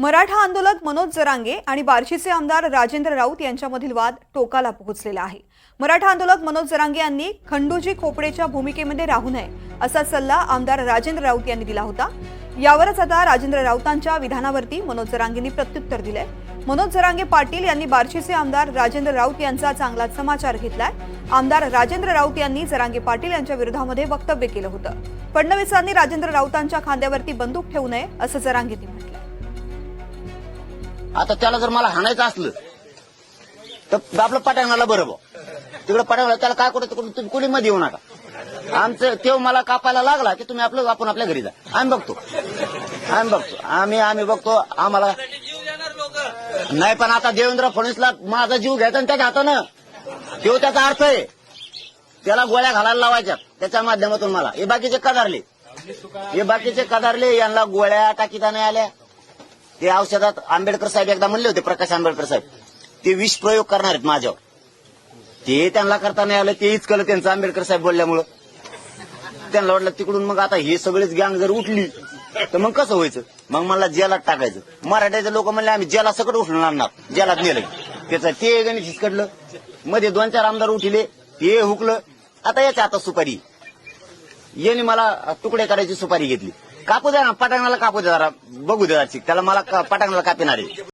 मराठा आंदोलक मनोज जरांगे आणि बार्शीचे आमदार राजेंद्र राऊत यांच्यामधील वाद टोकाला पोहोचलेला आहे. मराठा आंदोलक मनोज जरांगे यांनी खंडूजी खोपडेच्या भूमिकेमध्ये राहू नये असा सल्ला आमदार राजेंद्र राऊत यांनी दिला होता. यावरच आता राजेंद्र राऊतांच्या विधानावरती मनोज जरांगेंनी प्रत्युत्तर दिलंय. मनोज जरांगे पाटील यांनी बार्शीचे आमदार राजेंद्र राऊत यांचा चांगला समाचार घेतलाय. आमदार राजेंद्र राऊत यांनी जरांगे पाटील यांच्या विरोधामध्ये वक्तव्य केलं होतं. फडणवीसांनी राजेंद्र राऊतांच्या खांद्यावरती बंदूक ठेवू नये असं जरांगेंनी म्हटलं आता त्याला जर मला हाणायचं असलं तर आपलं पटांगणाला बरं बा तिकडे पटांगणाला त्याला काय करतो तुम्ही कुणी मध्ये येऊ नका. आमचं तेव्हा मला कापायला लागला की तुम्ही आपलं आपण आपल्या घरी जा. आम्ही बघतो. आम्ही बघतो. आम्ही आम्ही बघतो. आम्हाला नाही पण आता देवेंद्र फडणवीसला माझा जीव घ्यायचा आणि त्याच्या हातानं. तो त्याचा अर्थ आहे. त्याला गोळ्या घालायला लावायच्या. त्याच्या माध्यमातून मला. हे बाकीचे कदारले हे बाकीचे कदारले यांना गोळ्या टाकीता नाही आल्या. ते औषधात आंबेडकर साहेब एकदा म्हणले होते प्रकाश आंबेडकर साहेब ते विष प्रयोग करणार आहेत माझ्यावर. ते त्यांना करता नाही आलं तेच कळलं त्यांचं आंबेडकर साहेब बोलल्यामुळं. त्यांना वाटलं तिकडून मग आता हे सगळेच गँग जर उठली तर मग कसं व्हायचं? मग मला जेलात टाकायचं. मराठ्याचे लोक म्हणले आम्ही जेला सकट उठून आणणार जेलात नेलं त्याचं ते गणित हिसकडलं मध्ये दोन चार आमदार उठले ते हुकलं. आता याच्या आता सुपारी. याने मला तुकडे करायची सुपारी घेतली. कापू द्या ना पटांगणाला कापू द्या जरा. बघू द्या त्याला मला पटांगणाला कापिणार आहे